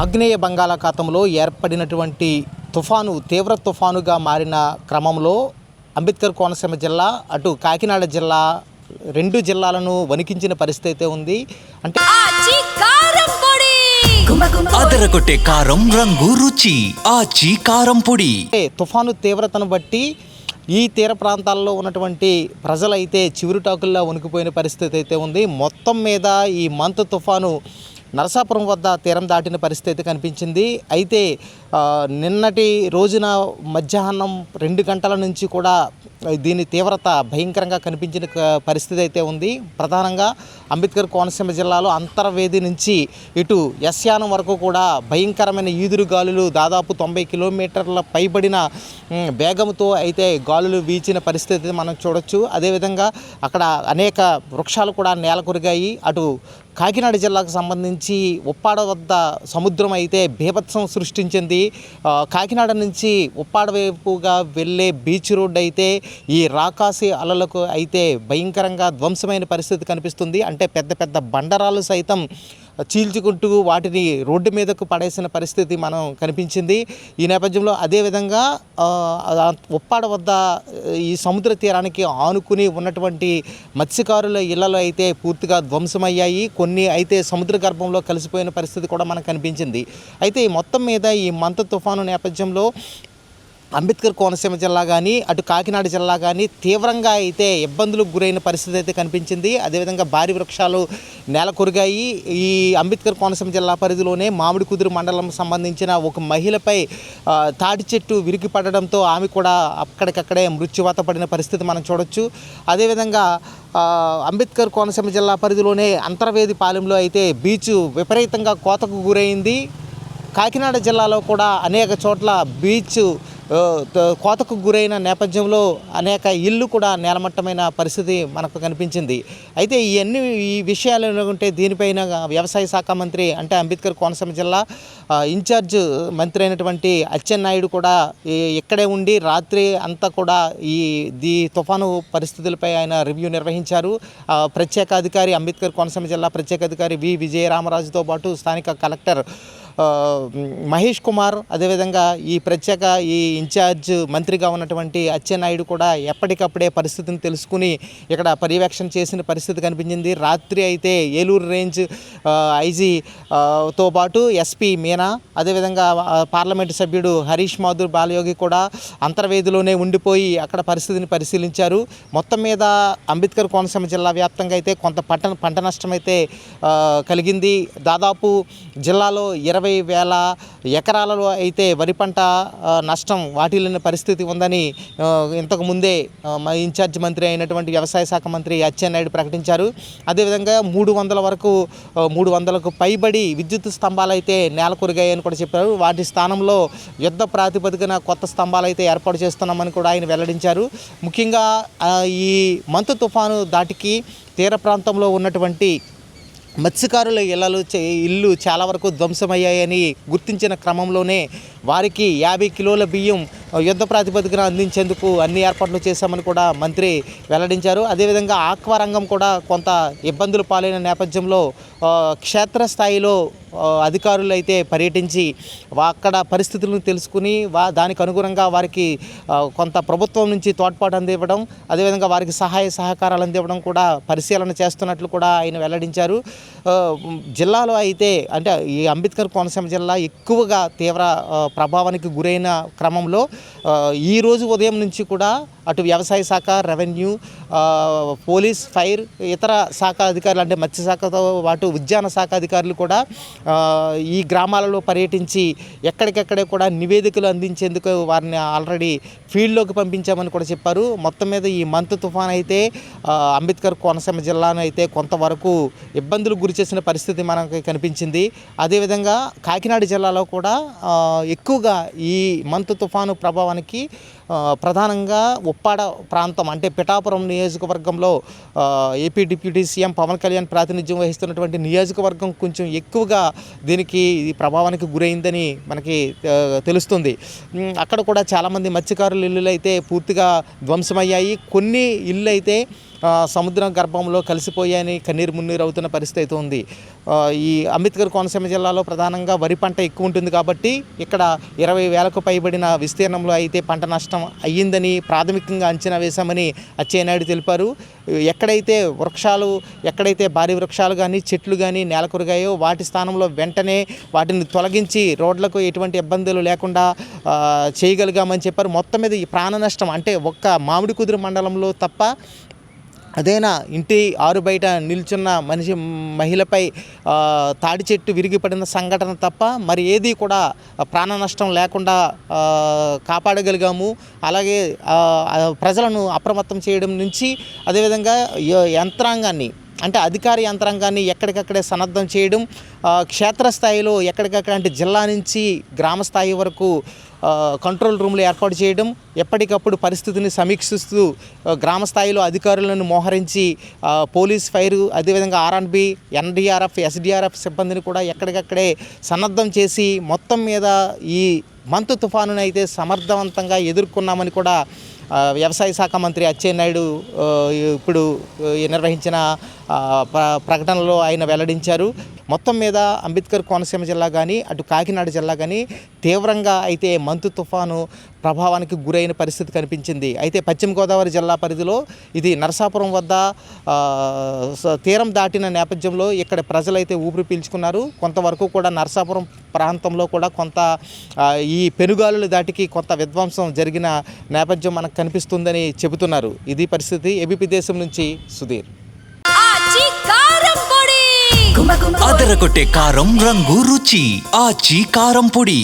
ఆగ్నేయ బంగాళాఖాతంలో ఏర్పడినటువంటి తుఫాను తీవ్ర తుఫానుగా మారిన క్రమంలో అంబేద్కర్ కోనసీమ జిల్లా అటు కాకినాడ జిల్లా రెండు జిల్లాలను వణికించిన పరిస్థితి అయితే ఉంది. అంటే అదరగొట్టే కారం రంగు రుచి. ఆచి కారం పొడి. తుఫాను తీవ్రతను బట్టి ఈ తీర ప్రాంతాల్లో ఉన్నటువంటి ప్రజలైతే చివురుటాకుల్లో వణికిపోయిన పరిస్థితి అయితే ఉంది. మొత్తం మీద ఈ మంత్ తుఫాను నరసాపురం వద్ద తీరం దాటిన పరిస్థితి అయితే కనిపించింది. అయితే నిన్నటి రోజున మధ్యాహ్నం రెండు గంటల నుంచి కూడా దీని తీవ్రత భయంకరంగా కనిపించిన పరిస్థితి అయితే ఉంది. ప్రధానంగా అంబేద్కర్ కోనసీమ జిల్లాలో అంతర్వేది నుంచి ఇటు యస్యానం వరకు కూడా భయంకరమైన ఈదురు గాలులు దాదాపు తొంభై కిలోమీటర్ల పైబడిన వేగంతో అయితే గాలులు వీచిన పరిస్థితి మనం చూడొచ్చు. అదేవిధంగా అక్కడ అనేక వృక్షాలు కూడా నేల కొరిగాయి అటు కాకినాడ జిల్లాకు సంబంధించి ఉప్పాడ వద్ద సముద్రం అయితే బీభత్సం సృష్టించింది. కాకినాడ నుంచి ఉప్పాడ వైపుగా వెళ్ళే బీచ్ రోడ్ అయితే ఈ రాకాసి అలలకు అయితే భయంకరంగా ధ్వంసమైన పరిస్థితి కనిపిస్తుంది. అంటే పెద్ద పెద్ద బండరాలు సైతం చీల్చుకుంటూ వాటిని రోడ్డు మీదకు పడేసిన పరిస్థితి మనం కనిపించింది. ఈ నేపథ్యంలో అదేవిధంగా ఉప్పాడ వద్ద ఈ సముద్ర తీరానికి ఆనుకుని ఉన్నటువంటి మత్స్యకారుల ఇళ్ళలో అయితే పూర్తిగా ధ్వంసమయ్యాయి. కొన్ని అయితే సముద్ర గర్భంలో కలిసిపోయిన పరిస్థితి కూడా మనకు కనిపించింది. అయితే ఈ మొత్తం మీద ఈ మంత తుఫాను నేపథ్యంలో అంబేద్కర్ కోనసీమ జిల్లా కానీ అటు కాకినాడ జిల్లా కానీ తీవ్రంగా అయితే ఇబ్బందులకు గురైన పరిస్థితి అయితే కనిపించింది. అదేవిధంగా భారీ వృక్షాలు నేల కొరిగాయి ఈ అంబేద్కర్ కోనసీమ జిల్లా పరిధిలోనే మామిడి కుదురు మండలం సంబంధించిన ఒక మహిళపై తాటి చెట్టు విరిగి పడడంతో ఆమె కూడా అక్కడికక్కడే మృత్యువాత పడిన పరిస్థితి మనం చూడొచ్చు. అదేవిధంగా అంబేద్కర్ కోనసీమ జిల్లా పరిధిలోనే అంతర్వేది పాలెంలో అయితే బీచ్ విపరీతంగా కోతకు గురైంది. కాకినాడ జిల్లాలో కూడా అనేక చోట్ల బీచ్ కోతకు గురైన నేపథ్యంలో అనేక ఇల్లు కూడా నేలమట్టమైన పరిస్థితి మనకు కనిపించింది. అయితే ఇవన్నీ ఈ విషయాలు ఉంటే దీనిపైన వ్యవసాయ శాఖ మంత్రి అంటే అంబేద్కర్ కోనసీమ జిల్లా ఇన్ఛార్జ్ మంత్రి అయినటువంటి అచ్చెన్నాయుడు కూడా ఇక్కడే ఉండి రాత్రి అంతా కూడా ఈ దీ తుఫాను పరిస్థితులపై ఆయన రివ్యూ నిర్వహించారు. ప్రత్యేక అధికారి అంబేద్కర్ కోనసీమ జిల్లా ప్రత్యేక అధికారి వి విజయరామరాజుతో పాటు స్థానిక కలెక్టర్ మహేష్ కుమార్ అదేవిధంగా ఈ ప్రత్యేక ఈ ఇన్ఛార్జ్ మంత్రిగా ఉన్నటువంటి అచ్చెన్నాయుడు కూడా ఎప్పటికప్పుడే పరిస్థితిని తెలుసుకుని ఇక్కడ పర్యవేక్షణ చేసిన పరిస్థితి కనిపించింది. రాత్రి అయితే ఏలూరు రేంజ్ ఐజీతో ఐజీ తో పాటు ఎస్పీ మీనా అదేవిధంగా పార్లమెంటు సభ్యుడు హరీష్ మాధుర్ బాలయోగి కూడా అంతర్వేదిలోనే ఉండిపోయి అక్కడ పరిస్థితిని పరిశీలించారు. మొత్తం మీద అంబేద్కర్ కోనసీమ జిల్లా వ్యాప్తంగా అయితే కొంత పంట పంట నష్టం అయితే కలిగింది. దాదాపు జిల్లాలో ఇరవై వేల ఎకరాలలో అయితే వరి పంట నష్టం వాటిల్లిన పరిస్థితి ఉందని ఇంతకు ముందే ఇన్ఛార్జ్ మంత్రి అయినటువంటి వ్యవసాయ శాఖ మంత్రి అచ్చెన్నాయుడు ప్రకటించారు. అదేవిధంగా మూడు వందల వరకు మూడు వందలకు పైబడి విద్యుత్ స్తంభాలు అయితే నేలకొరిగాయని కూడా చెప్పారు. వాటి స్థానంలో యుద్ధ ప్రాతిపదికన కొత్త స్తంభాలు అయితే ఏర్పాటు చేస్తున్నామని కూడా ఆయన వెల్లడించారు. ముఖ్యంగా ఈ మంతు తుఫాను దాటికి తీర ప్రాంతంలో ఉన్నటువంటి మత్స్యకారుల ఇళ్ళలు చే- ఇల్లు చాలా వరకు ధ్వంసమయ్యాయని గుర్తించిన క్రమంలోనే వారికి యాభై కిలోల బియ్యం యుద్ధ ప్రాతిపదికన అందించేందుకు అన్ని ఏర్పాట్లు చేశామని కూడా మంత్రి వెల్లడించారు. అదేవిధంగా ఆక్వా రంగం కూడా కొంత ఇబ్బందులు పాలైన నేపథ్యంలో క్షేత్రస్థాయిలో అధికారులు అయితే పర్యటించి అక్కడ పరిస్థితులను తెలుసుకుని వా దానికి అనుగుణంగా వారికి కొంత ప్రభుత్వం నుంచి తోడ్పాటు అందివ్వడం అదేవిధంగా వారికి సహాయ సహకారాలు అందివ్వడం కూడా పరిశీలన చేస్తున్నట్లు కూడా ఆయన వెల్లడించారు. జిల్లాలో అయితే అంటే ఈ అంబేద్కర్ కోనసీమ జిల్లా ఎక్కువగా తీవ్ర ప్రభావానికి గురైన క్రమంలో ఈరోజు ఉదయం నుంచి కూడా అటు వ్యవసాయ శాఖ రెవెన్యూ పోలీస్ ఫైర్ ఇతర శాఖ అధికారులు అంటే మత్స్య శాఖతో పాటు ఉద్యాన శాఖ అధికారులు కూడా ఈ గ్రామాలలో పర్యటించి ఎక్కడికెక్కడే కూడా నివేదికలు అందించేందుకు వారిని ఆల్రెడీ ఫీల్డ్లోకి పంపించామని కూడా చెప్పారు. మొత్తం మీద ఈ మంత్ తుఫాన్ అయితే అంబేద్కర్ కోనసీమ జిల్లాను అయితే కొంతవరకు ఇబ్బందులు గురి చేసిన పరిస్థితి మనకి కనిపించింది. అదేవిధంగా కాకినాడ జిల్లాలో కూడా ఎక్కువగా ఈ మంత్ తుఫాను ప్రభావానికి ప్రధానంగా ఉప్పాడ ప్రాంతం అంటే పిఠాపురం నియోజకవర్గంలో AP deputy CM Pawan Kalyan ప్రాతినిధ్యం వహిస్తున్నటువంటి నియోజకవర్గం కొంచెం ఎక్కువగా దీనికి ఈ ప్రభావానికి గురైందని మనకి తెలుస్తుంది. అక్కడ కూడా చాలామంది మత్స్యకారుల ఇల్లులు అయితే పూర్తిగా ధ్వంసమయ్యాయి. కొన్ని ఇళ్ళు అయితే సముద్రం గర్భంలో కలిసిపోయాయని కన్నీరు మున్నీరు అవుతున్న పరిస్థితి అయితే ఉంది. ఈ అంబేద్కర్ కోనసీమ జిల్లాలో ప్రధానంగా వరి పంట ఎక్కువ ఉంటుంది కాబట్టి ఇక్కడ ఇరవై వేలకు పైబడిన విస్తీర్ణంలో అయితే పంట నష్టం అయ్యిందని ప్రాథమికంగా అంచనా వేశామని అచ్చెన్నాయుడు తెలిపారు. ఎక్కడైతే వృక్షాలు ఎక్కడైతే భారీ వృక్షాలు కానీ చెట్లు కానీ నేలకొరిగాయో వాటి స్థానంలో వెంటనే వాటిని తొలగించి రోడ్లకు ఎటువంటి ఇబ్బందులు లేకుండా చేయగలిగామని చెప్పారు. మొత్తం మీద ఈ ప్రాణ నష్టం అంటే ఒక్క మామిడి కుదురు మండలంలో తప్ప అదేనా? ఇంటి ఆరు బయట నిల్చున్న మనిషి మహిళపై తాడి చెట్టు విరిగిపడిన సంఘటన తప్ప మరి ఏది కూడా ప్రాణ నష్టం లేకుండా కాపాడగలిగాము. అలాగే ప్రజలను అప్రమత్తం చేయడం నుంచి అదేవిధంగా యంత్రాంగాన్ని అంటే అధికార యంత్రాంగాన్ని ఎక్కడికక్కడే సన్నద్ధం చేయడం క్షేత్రస్థాయిలో ఎక్కడికక్కడ అంటే జిల్లా నుంచి గ్రామ స్థాయి వరకు కంట్రోల్ రూమ్లు ఏర్పాటు చేయడం ఎప్పటికప్పుడు పరిస్థితిని సమీక్షిస్తూ గ్రామస్థాయిలో గ్రామ స్థాయిలో అధికారులను మోహరించి పోలీస్ ఫైర్ అదేవిధంగా ఆర్ఎన్బి ఎన్డీఆర్ఎఫ్ ఎస్డిఆర్ఎఫ్ సిబ్బందిని కూడా ఎక్కడికక్కడే సన్నద్ధం చేసి మొత్తం మీద ఈ మంతు తుఫానునైతే అయితే సమర్థవంతంగా ఎదుర్కొన్నామని కూడా వ్యవసాయ శాఖ మంత్రి అచ్చెన్నాయుడు ఇప్పుడు నిర్వహించిన ప్ర- ప్రకటనలో ఆయన వెల్లడించారు. మొత్తం మీద అంబేద్కర్ కోనసీమ జిల్లా కానీ అటు కాకినాడ జిల్లా కానీ తీవ్రంగా అయితే మంతు తుఫాను ప్రభావానికి గురైన పరిస్థితి కనిపించింది. అయితే పశ్చిమ గోదావరి జిల్లా పరిధిలో ఇది నరసాపురం వద్ద తీరం దాటిన నేపథ్యంలో ఇక్కడ ప్రజలైతే ఊపిరి పీల్చుకున్నారు. కొంతవరకు కూడా నరసాపురం ప్రాంతంలో కూడా కొంత ఈ పెనుగాలుల దాటికి కొంత విధ్వంసం జరిగిన నేపథ్యం మనకు కనిపిస్తుందని చెబుతున్నారు. ఇది పరిస్థితి ఏబీపీ దేశం నుంచి సుధీర్. అదరగొట్టే కారం రంగు రుచి. ఆచి కారం పొడి.